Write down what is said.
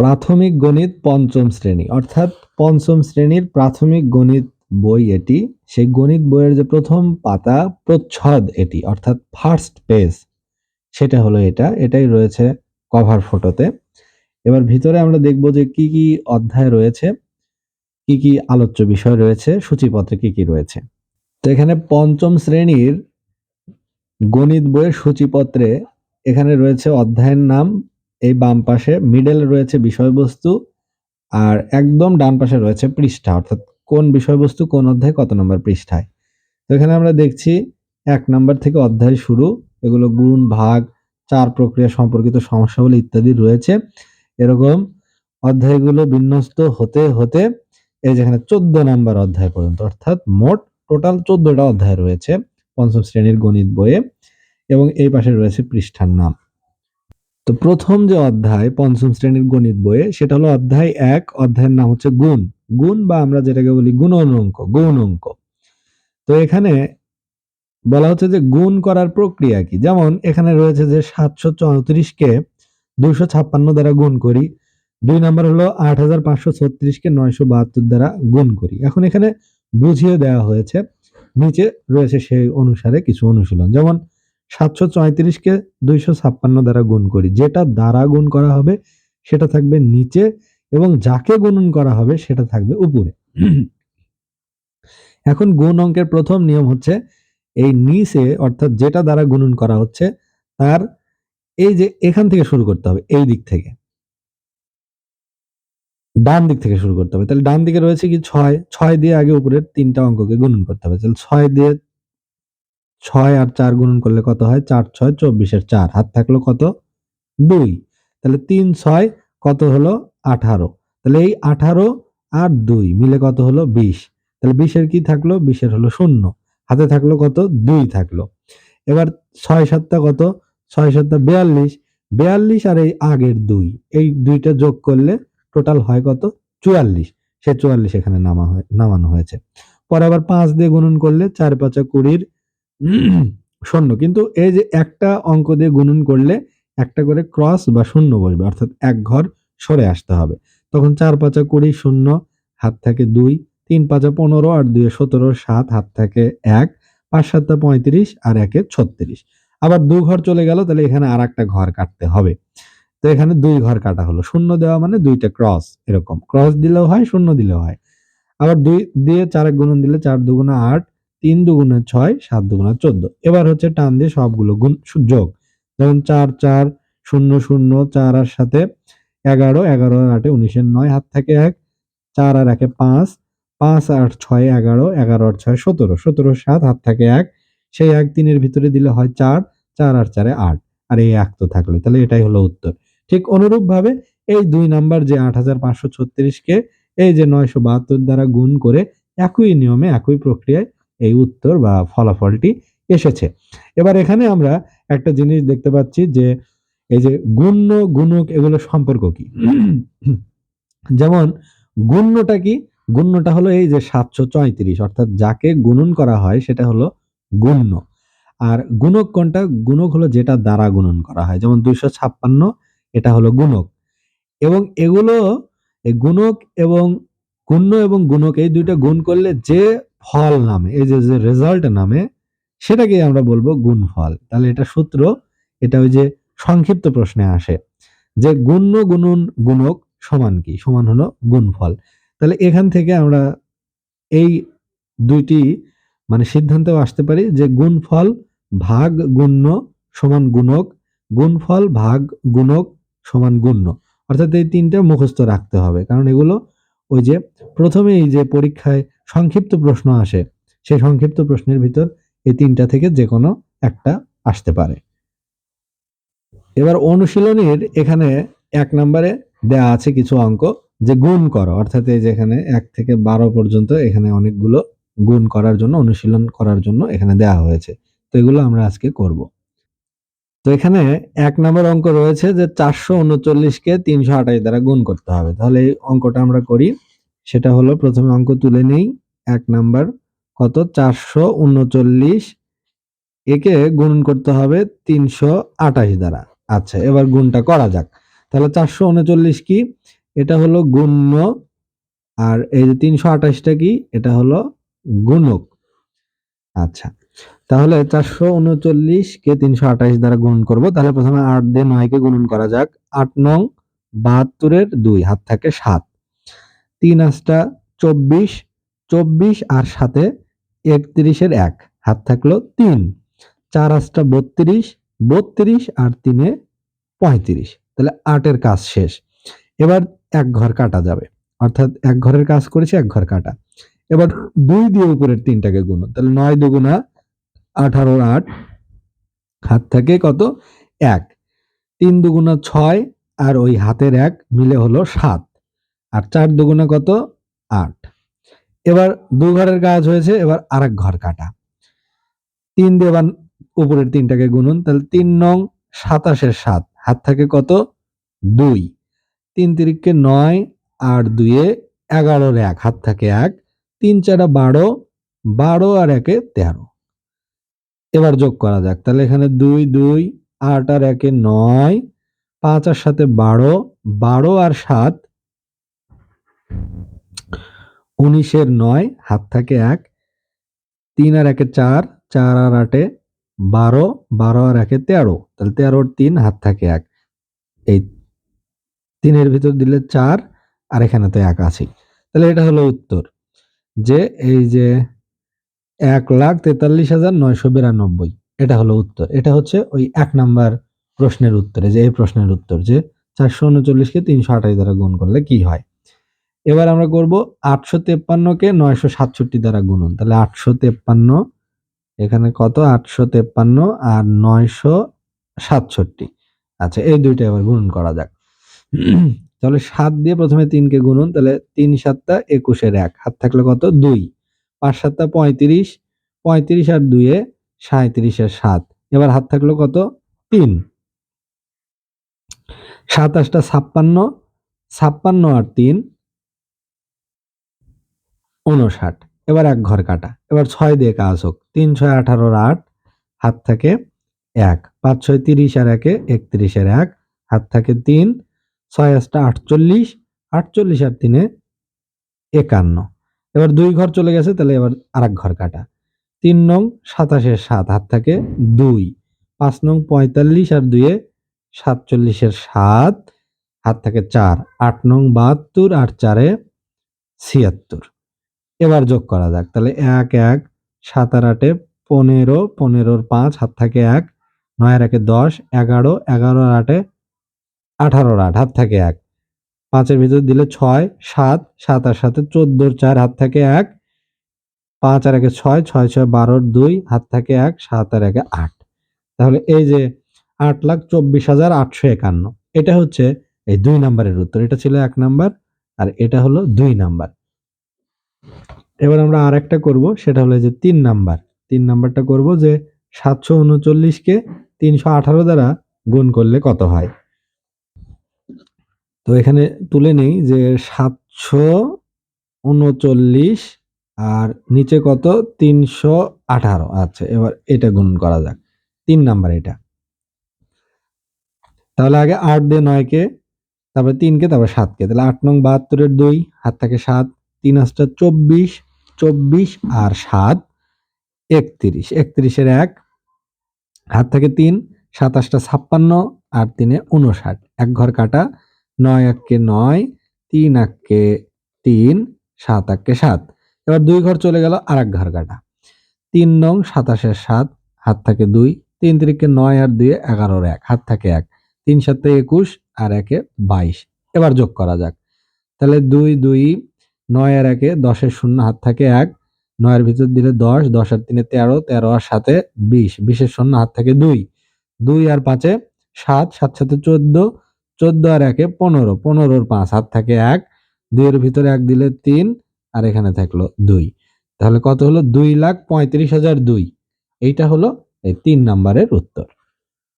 প্রাথমিক গণিত পঞ্চম শ্রেণি। অর্থাৎ পঞ্চম শ্রেণির প্রাথমিক গণিত বই এটি। সেই গণিত বইয়ের যে প্রথম পাতা, প্রচ্ছদ এটি, অর্থাৎ ফার্স্ট পেজ সেটা হলো এটা। এটাই রয়েছে কভার ফটোতে এবার ভিতরে আমরা দেখব যে কি কি অধ্যায় রয়েছে, কি কি আলোচ্য বিষয় রয়েছে, সূচিপত্রে কি কি রয়েছে। তো এখানে পঞ্চম শ্রেণির গণিত বইয়ের সূচিপত্রে এখানে রয়েছে অধ্যায়ের নাম এই বাম পাশে মিডলে রয়েছে বিষয়বস্তু আর একদম ডান পাশে রয়েছে পৃষ্ঠা, অর্থাৎ কোন বিষয়বস্তু কোন অধ্যায় কত নম্বর পৃষ্ঠায়। তো এখানে আমরা দেখছি এক নম্বর থেকে অধ্যায় শুরু, এগুলো গুণ, ভাগ, চার প্রক্রিয়া সম্পর্কিত সমস্যাগুলো ইত্যাদি রয়েছে। এরকম অধ্যায়গুলো বিন্যস্ত হতে হতে এই যেখানে চোদ্দ নাম্বার অধ্যায় পর্যন্ত, অর্থাৎ মোট টোটাল চোদ্দটা অধ্যায় রয়েছে, পঞ্চম শ্রেণির গণিত বইয়ে এবং এই পাশে রয়েছে পৃষ্ঠার নাম। তো প্রথম যে অধ্যায় পঞ্চম শ্রেণির গণিত বইয়ে, সেটা হলো অধ্যায় এক, অধ্যায়ের নাম হচ্ছে গুণ। গুণ বা আমরা যেটাকে বলি গুণন অঙ্ক গুণ অঙ্ক তো এখানে বলা হচ্ছে যে গুণ করার প্রক্রিয়া কি? যেমন এখানে রয়েছে যে সাতশো চৌত্রিশকে দুইশো ছাপ্পান্ন দ্বারা গুণ করি, দুই নম্বর হলো আট হাজার পাঁচশো ছত্রিশকে নয়শো বাহাত্তর দ্বারা গুণ করি। এখন এখানে বুঝিয়ে দেওয়া হয়েছে, নিচে রয়েছে সেই অনুসারে কিছু অনুশীলন। যেমন সাতশো চৌত্রিশকে দুইশো ছাপ্পান্ন দ্বারা গুণ করি। যেটা দ্বারা গুণ করা হবে, সেটা থাকবে নিচে এবং যাকে গুণন করা হবে, সেটা থাকবে উপরে। এখন গুণ অঙ্কের প্রথম নিয়ম হচ্ছে, এই নিচে অর্থাৎ যেটা দ্বারা গুণন করা হচ্ছে, তার এই যে এখান থেকে শুরু করতে হবে, এই দিক থেকে। ডান দিক থেকে শুরু করতে হবে। তাহলে ডান দিকে রয়েছে কি ছয় ছয় দিয়ে আগে উপরের তিনটা অঙ্ককে গুণন করতে হবে। তাহলে ছয় দিয়ে ছয় আর চার গুণন করলে কত হয়? চার, ছয়, চব্বিশের চার। হাত থাকল কত? দুই। তাহলে তিন, ছয় কত হলো? আঠারো। তাহলে এই আঠারো আর দুই মিলে কত হলো? বিশ। তাহলে বিশের কি থাকল? বিশের হলো শূন্য। হাতে থাকল কত? দুই থাকল। এবার ছয় সাতটা কত? ছয় সাতটা বিয়াল্লিশ। বিয়াল্লিশ আর এই আগের দুই। এই দুইটা যোগ করলে টোটাল হয় কত? চুয়াল্লিশ। সে চুয়াল্লিশ এখানে নামা হয়, নামানো হয়েছে। পরে আবার পাঁচ দিয়ে গুণন করলে চার পাঁচা কুড়ির শূন্য। কিন্তু এই যে একটা অঙ্ক দিয়ে গুণন করলে একটা করে ক্রস বা শূন্য বসবে, অর্থাৎ এক ঘর সরে আসতে হবে। তখন চার পাঁচা কুড়ি শূন্য, হাত থাকে দুই, তিন পাঁচা পনেরো আর দুই সতেরো, সাত, হাত থাকে এক, পাঁচ সাতটা পঁয়ত্রিশ আর একে ছত্রিশ। আবার দু ঘর চলে গেল, তাহলে এখানে আর একটা ঘর কাটতে হবে। তো এখানে দুই ঘর কাটা হলো। শূন্য দেওয়া মানে দুইটা ক্রস এরকম। ক্রস দিলেও হয়, শূন্য দিলেও হয়। আবার দুই দিয়ে চার গুণন দিলে চার দুগুণা আট তিন দুগুণে ছয়, সাত দুগুণা চোদ্দ। এবার হচ্ছে টান দিয়ে সবগুলো গুণ যোগ। যেমন চার চার, শূন্য শূন্য, চার আর সাথে এগারো এগারো আর আটে উনিশের নয়, হাত থাকে এক, চার আর একে পাঁচ পাঁচ আট ছয়, এগারো এগারো আর ছয়, সতেরো সতেরো সাত, হাত থাকে এক, সেই এক তিনের ভিতরে দিলে হয় চার চার আর চারে আট। আর এই এক তো থাকল, তাহলে এটাই হলো উত্তর। ঠিক অনুরূপ ভাবে এই দুই নাম্বার যে আট হাজার পাঁচশো ছত্রিশকে এই যে নয়শো বাহাত্তর দ্বারা গুণ করে একই নিয়মে, একই প্রক্রিয়ায় এই উত্তর বা ফলাফলটি এসেছে। এবার এখানে আমরা একটা জিনিস দেখতে পাচ্ছি যে, এই যে গুণ্য, গুণক এগুলো সম্পর্ক কি? যেমন, গুণ্যটা কি? গুণ্যটা হলো এই যে সাতশো চৈত্রিশ, অর্থাৎ যাকে গুণন করা হয় সেটা হলো গুণ্য। আর গুণক কোনটা? গুণক হলো যেটা দ্বারা গুণন করা হয়। যেমন দুইশো ছাপ্পান্ন, এটা হলো গুণক। এবং এগুলো গুণক এবং গুণ্য এবং গুণক এই দুইটা গুণ করলে যে ফল নামে, এই যে যে রেজাল্ট নামে, সেটাকে আমরা বলব গুণফল। তাহলে এটা সূত্র, এটা ওই যে সংক্ষিপ্ত প্রশ্নে আসে যে গুণ্য গুণন গুণক সমান কি? সমান হলো গুণফল। তাহলে এখান থেকে আমরা এই দুইটি মানে সিদ্ধান্তেও আসতে পারি যে গুণফল ভাগ গুণ্য সমান গুণক, গুণফল ভাগ গুণক সমান গুণ্য। অর্থাৎ এই তিনটা মুখস্থ রাখতে হবে। কারণ এগুলো ওই যে প্রথমেই যে পরীক্ষায় সংক্ষিপ্ত প্রশ্ন আসে। সেই সংক্ষিপ্ত প্রশ্নের ভিতর এই তিনটা থেকে যে কোনো একটা আসতে পারে। এবার অনুশীলনীর এখানে এক নম্বরে দেয়া আছে কিছু অঙ্ক যে গুণ করো। অর্থাৎ এই যেখানে এক থেকে বারো পর্যন্ত এখানে অনেকগুলো গুণ করার জন্য, অনুশীলন করার জন্য এখানে দেয়া হয়েছে। তো এগুলো আমরা আজকে করব। তো এখানে এক নম্বর অঙ্ক রয়েছে যে চারশো উনচল্লিশকে তিনশো আঠাশ দ্বারা গুণ করতে হবে। তাহলে এই অঙ্কটা আমরা করি। সেটা হলো, প্রথমে অঙ্ক তুলে নেই। এক নাম্বার, কত? চারশো উনচল্লিশ। একে গুণন করতে হবে তিনশো আঠাশ দ্বারা। আচ্ছা এবার গুণটা করা যাক। তাহলে চারশো উনচল্লিশ কি? এটা হলো গুণ্য, আর এই যে তিনশো আঠাশটা কি? এটা হলো গুণক। আচ্ছা তাহলে চারশো উনচল্লিশ কে তিনশো আঠাশ দ্বারা গুণন করব? তাহলে প্রথমে আট দিয়ে নয়কে গুণন করা যাক। আট নং, বাহাত্তরের দুই, হাত থাকে সাত। তিন আটটা চব্বিশ চব্বিশ আর সাথে একত্রিশের এক। হাত থাকল তিন। চার আটটা বত্রিশ বত্রিশ আর তিনে পঁয়ত্রিশ। তাহলে আটের কাজ শেষ। এবার এক ঘর কাটা যাবে। অর্থাৎ এক ঘরের কাজ করেছে, এক ঘর কাটা। এবার দুই দিয়ে উপরের তিনটাকে গুণ। তাহলে নয় দুগুণা আঠারো আট। হাত থাকে কত? এক। তিন দুগুণা ছয় আর ওই হাতের এক মিলে হলো সাত। আর চার দুগুণা কত? আট। এবার দু ঘরের কাজ হয়েছে, এবার আরেক ঘর কাটা। তিন দিয়ে এবার উপরের তিনটাকে গুনুন, তাহলে তিন নং সাতাশের সাত, হাত থাকে কত? দুই। তিন তিরিককে নয় আর দুইয়ে এগারোর এক, হাত থাকে এক। তিন চারা বারো বারো আর একে তেরো। এবার যোগ করা যাক, তাহলে এখানে দুই দুই, আট আর একে নয়, পাঁচ আর সাথে বারো বারো আর সাত উনিশের নয়, হাত থাকে এক, তিন আর একে চার চার আর আটে বারো বারো আর একে তেরো। তাহলে তেরোর তিন, হাত থাকে এক। এই তিনের ভিতর দিলে চার, আর এখানে তো এক আছে তাহলে এটা হলো উত্তর যে এই যে এক লাখ তেতাল্লিশ হাজার নয়শো বিরানব্বই। এটা হলো উত্তর। এটা হচ্ছে ওই এক নাম্বার প্রশ্নের উত্তরে যে এই প্রশ্নের উত্তর যে চারশো উনচল্লিশকে তিনশো আঠাশ দ্বারা গুণ করলে কি হয়? এবার আমরা করব আটশো তেপ্পান্নকে নয়শো সাতষট্টি দ্বারা গুণন। তাহলে আটশো তেপ্পান্ন, এখানে কত? আটশো তেপ্পান্ন আর নয়শো সাতষট্টি। আচ্ছা এই দুইটা এবার গুণন করা যাক। তাহলে সাত দিয়ে প্রথমে তিনকে গুনুন তাহলে তিন সাতটা একুশের এক। হাত থাকলে কত? দুই। পাঁচ সাতটা পঁয়ত্রিশ পঁয়ত্রিশ আর দুইয়ে সাঁত্রিশের সাত। এবার হাত থাকল কত? তিন। সাতাশটা ছাপ্পান্ন ছাপ্পান্ন আর তিন। উনষাট এবার এক ঘর কাটা। এবার ছয় দিয়ে কাজ হোক। তিন ছয় আঠারোর আট, হাত থাকে এক। পাঁচ ছয় তিরিশ আর একে একত্রিশের এক, হাত থাকে তিন। ছয় আটটা আটচল্লিশ আটচল্লিশ আর তিনে একান্ন। এবার দুই ঘর চলে গেছে, তাহলে এবার আর ঘর কাটা। তিন নং সাতাশের সাত, হাত থাকে দুই। পাঁচ নং পঁয়তাল্লিশ আর দুইয়ে সাতচল্লিশের সাত, হাত থাকে চার। আট নং বাহাত্তর আর চারে ছিয়াত্তর। এবার যোগ করা যাক। তাহলে এক এক, সাত আর আটে পনেরো, পনেরোর পাঁচ, হাত থাকে এক, নয় আর একে দশ, এগারো এগারো আর আটে আঠারোর আট, হাত থাকে এক। পাঁচের ভিতর দিলে ছয়, সাত সাত আর সাথে চোদ্দোর চার, হাত থাকে এক। পাঁচ আর একে ছয় ছয় ছয়, বারোর দুই, হাত থাকে এক, সাত আর একে আট। তাহলে এই যে আট লাখ চব্বিশ হাজার আটশো একান্ন, এটা হচ্ছে এই দুই নাম্বারের উত্তর। এটা ছিল এক নাম্বার আর এটা হলো দুই নাম্বার। এবার আমরা আর একটা করব, সেটা হলো যে তিন নাম্বার। তিন নাম্বারটা করব যে সাতশো উনচল্লিশকে তিনশো আঠারো দ্বারা গুণ করলে কত হয়? তো এখানে তুলে নেই যে সাতশো উনচল্লিশ আর নিচে কত? তিনশো আঠারো। আচ্ছা এবার এটা গুণ করা যাক। তিন নাম্বার এটা। তাহলে আগে আট দিয়ে নয়কে, তারপরে তিনকে, তারপরে সাতকে। তাহলে আট নং বাহাত্তরের দুই, হাত থাকে সাত। তিন চব্বিশ চব্বিশ আর সাত, একত্রিশ। একত্রিশের এক, হাত থাকে তিন সাতাশটা ছাপ্পান্ন আর তিনে উনষাট। এক ঘর কাটা, নয় এককে নয়, তিন এককে তিন, সাত এককে সাত। এবার দুই ঘর চলে গেল আর এক ঘর কাটা। তিন নং সাতাশের সাত, হাত থাকে দুই, তিন তিরিকে নয় আর দুয়ে এগারোর এক, হাত থাকে এক। তিন সাতে একুশ আর একে বাইশ। এবার যোগ করা যাক। তাহলে দুই দুই নয় আর একে দশের শূন্য হাত থাকে এক, নয়ের ভিতর দিলে দশ দশ আর তিনে তেরো তেরো আর সাথে বিশ, বিশের শূন্য হাত থাকে দুই। দুই আর পাঁচে সাত সাত সাথে চোদ্দ চোদ্দ আর একে পনেরো, পনেরোর পাঁচ হাত থাকে এক, দুইয়ের ভিতরে এক দিলে তিন আর এখানে থাকল দুই। তাহলে কত হলো? দুই লাখ পঁয়ত্রিশ হাজার দুই। এইটা হলো এই তিন নাম্বারের উত্তর।